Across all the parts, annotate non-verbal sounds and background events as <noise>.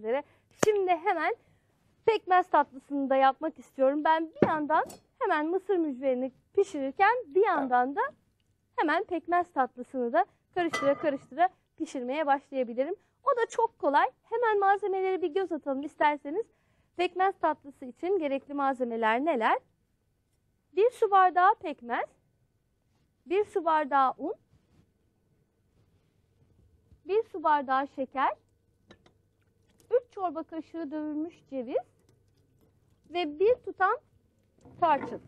üzere. Şimdi hemen pekmez tatlısını da yapmak istiyorum. Ben bir yandan hemen mısır mücverini pişirirken bir yandan da hemen pekmez tatlısını da karıştıra karıştıra pişirmeye başlayabilirim. O da çok kolay. Hemen malzemeleri bir göz atalım isterseniz. Pekmez tatlısı için gerekli malzemeler neler? Bir su bardağı pekmez, bir su bardağı un, bir su bardağı şeker, 3 çorba kaşığı dövülmüş ceviz ve bir tutam tarçın.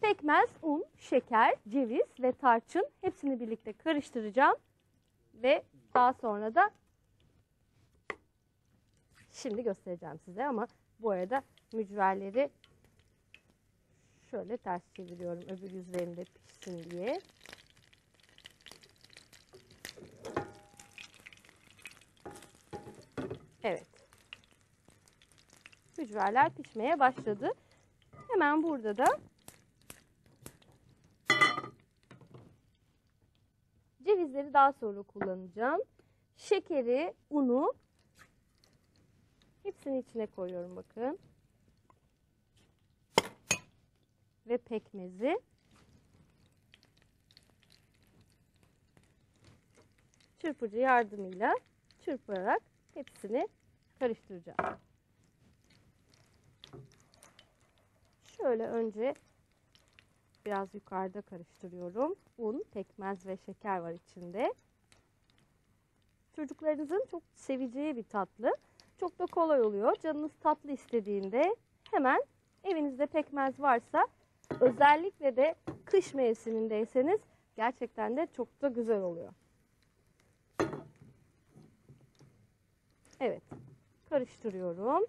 Pekmez, un, şeker, ceviz ve tarçın hepsini birlikte karıştıracağım. Ve daha sonra da şimdi göstereceğim size ama bu arada mücverleri şöyle ters çeviriyorum öbür yüzlerinde pişsin diye. Evet. Mücverler pişmeye başladı. Hemen burada da cevizleri daha sonra kullanacağım. Şekeri, unu hepsini içine koyuyorum bakın. Ve pekmezi. Çırpıcı yardımıyla çırparak hepsini karıştıracağım. Şöyle önce biraz yukarıda karıştırıyorum. Un, pekmez ve şeker var içinde. Çocuklarınızın çok seveceği bir tatlı. Çok da kolay oluyor. Canınız tatlı istediğinde hemen evinizde pekmez varsa özellikle de kış mevsimindeyseniz gerçekten de çok da güzel oluyor. Evet. Karıştırıyorum.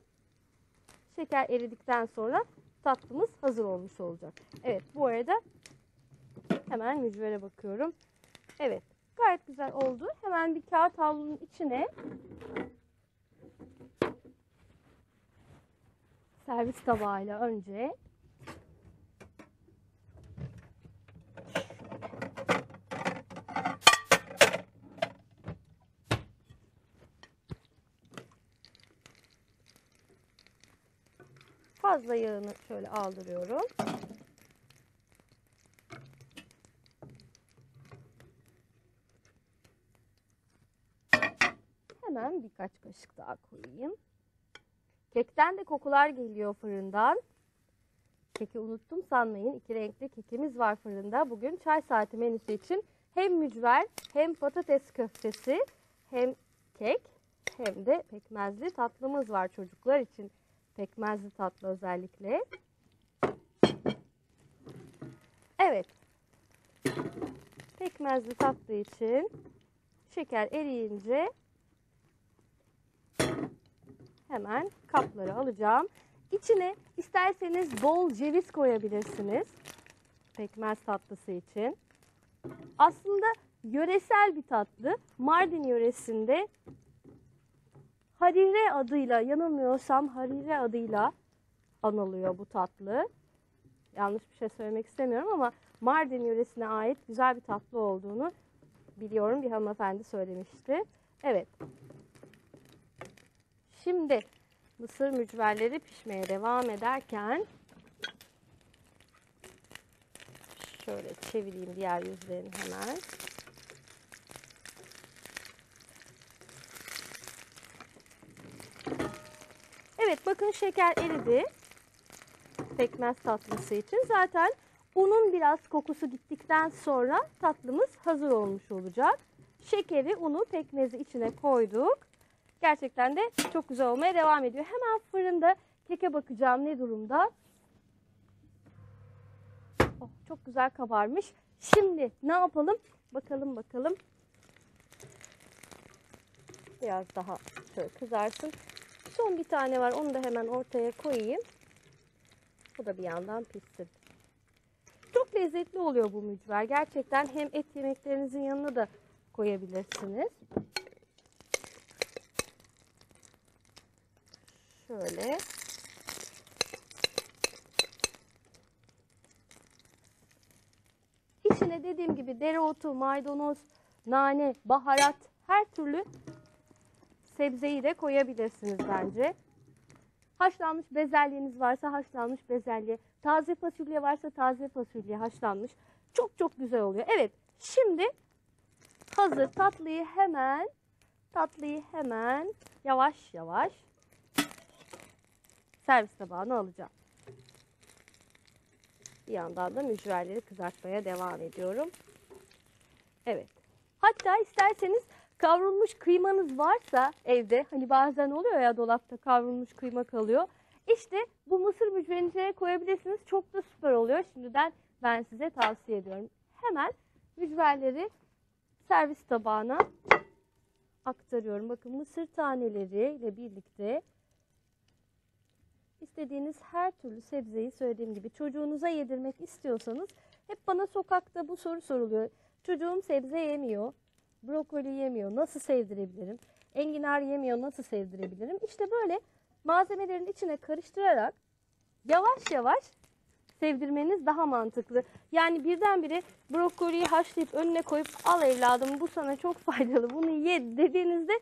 Şeker eridikten sonra tatlımız hazır olmuş olacak. Evet bu arada hemen mücvere bakıyorum. Evet gayet güzel oldu. Hemen bir kağıt havlunun içine servis tabağıyla önce fazla yağını şöyle aldırıyorum. Hemen birkaç kaşık daha koyayım. Kekten de kokular geliyor fırından. Keki unuttum sanmayın. İki renkli kekimiz var fırında. Bugün çay saati menüsü için hem mücver hem patates köftesi hem kek hem de pekmezli tatlımız var çocuklar için. Pekmezli tatlı özellikle. Evet. Pekmezli tatlı için şeker eriyince hemen kapları alacağım. İçine isterseniz bol ceviz koyabilirsiniz. Pekmez tatlısı için. Aslında yöresel bir tatlı. Mardin yöresinde Harire adıyla yanılmıyorsam Harire adıyla anılıyor bu tatlı. Yanlış bir şey söylemek istemiyorum ama Mardin yöresine ait güzel bir tatlı olduğunu biliyorum. Bir hanımefendi söylemişti. Evet. Şimdi mısır mücverleri pişmeye devam ederken şöyle çevireyim diğer yüzlerini hemen. Evet bakın şeker eridi. Pekmez tatlısı için. Zaten unun biraz kokusu gittikten sonra tatlımız hazır olmuş olacak. Şekeri, unu, pekmezi içine koyduk. Gerçekten de çok güzel olmaya devam ediyor. Hemen fırında keke bakacağım ne durumda. Oh, çok güzel kabarmış. Şimdi ne yapalım? Bakalım bakalım. Biraz daha şöyle kızarsın. Son bir tane var. Onu da hemen ortaya koyayım. Bu da bir yandan pişsin. Çok lezzetli oluyor bu mücver. Gerçekten hem et yemeklerinizin yanına da koyabilirsiniz. Şöyle. İçine dediğim gibi dereotu, maydanoz, nane, baharat her türlü sebzeyi de koyabilirsiniz bence. Haşlanmış bezelyeniz varsa haşlanmış bezelye, taze fasulye varsa taze fasulye haşlanmış. Çok çok güzel oluyor. Evet, şimdi hazır tatlıyı hemen tatlıyı hemen yavaş yavaş servis tabağına alacağım. Bir yandan da mücverleri kızartmaya devam ediyorum. Evet. Hatta isterseniz kavrulmuş kıymanız varsa evde hani bazen oluyor ya dolapta kavrulmuş kıyma kalıyor. İşte bu mısır mücverini içine koyabilirsiniz. Çok da süper oluyor. Şimdiden ben size tavsiye ediyorum. Hemen mücverleri servis tabağına aktarıyorum. Bakın mısır taneleriyle birlikte istediğiniz her türlü sebzeyi söylediğim gibi çocuğunuza yedirmek istiyorsanız hep bana sokakta bu soru soruluyor. Çocuğum sebze yemiyor, brokoli yemiyor, nasıl sevdirebilirim? Enginar yemiyor, nasıl sevdirebilirim? İşte böyle malzemelerin içine karıştırarak yavaş yavaş sevdirmeniz daha mantıklı. Yani birdenbire brokoliyi haşlayıp önüne koyup al evladım bu sana çok <laughs> faydalı bunu ye dediğinizde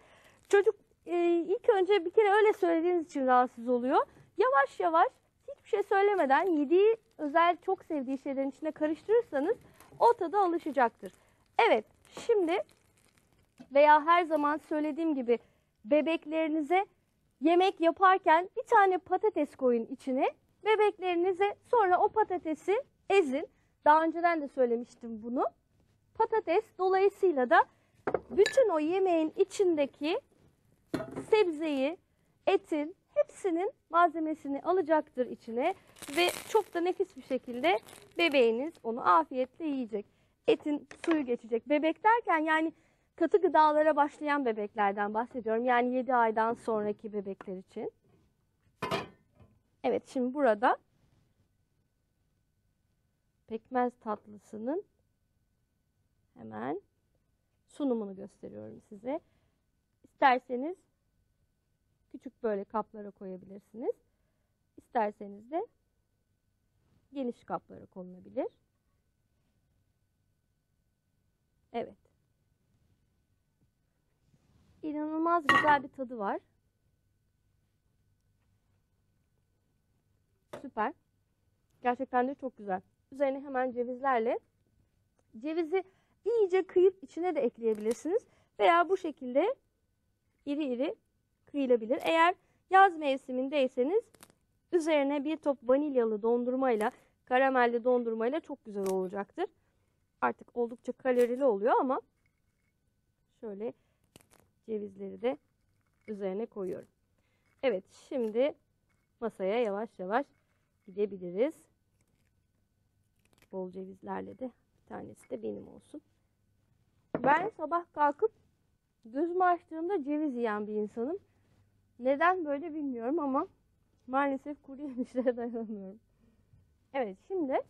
çocuk e, ilk önce bir kere öyle söylediğiniz için rahatsız oluyor. Yavaş yavaş hiçbir şey söylemeden yediği özel çok sevdiği şeylerin içine karıştırırsanız o tada alışacaktır. Evet şimdi veya her zaman söylediğim gibi bebeklerinize yemek yaparken bir tane patates koyun içine. Bebeklerinize sonra o patatesi ezin. Daha önceden de söylemiştim bunu. Patates dolayısıyla da bütün o yemeğin içindeki sebzeyi, etin hepsinin malzemesini alacaktır içine ve çok da nefis bir şekilde bebeğiniz onu afiyetle yiyecek. Etin suyu geçecek. Bebek derken yani katı gıdalara başlayan bebeklerden bahsediyorum. Yani 7 aydan sonraki bebekler için. Evet şimdi burada pekmez tatlısının hemen sunumunu gösteriyorum size. İsterseniz küçük böyle kaplara koyabilirsiniz. İsterseniz de geniş kaplara konulabilir. Evet. İnanılmaz güzel bir tadı var. Süper. Gerçekten de çok güzel. Üzerine hemen cevizlerle cevizi iyice kıyıp içine de ekleyebilirsiniz. Veya bu şekilde iri iri kıyılabilir. Eğer yaz mevsimindeyseniz üzerine bir top vanilyalı dondurmayla, karamelli dondurmayla çok güzel olacaktır. Artık oldukça kalorili oluyor ama şöyle cevizleri de üzerine koyuyorum. Evet şimdi masaya yavaş yavaş gidebiliriz. Bol cevizlerle de bir tanesi de benim olsun. Ben sabah kalkıp gözümü açtığımda ceviz yiyen bir insanım. Neden böyle bilmiyorum ama maalesef kuru yemişlere <laughs> dayanamıyorum. Evet şimdi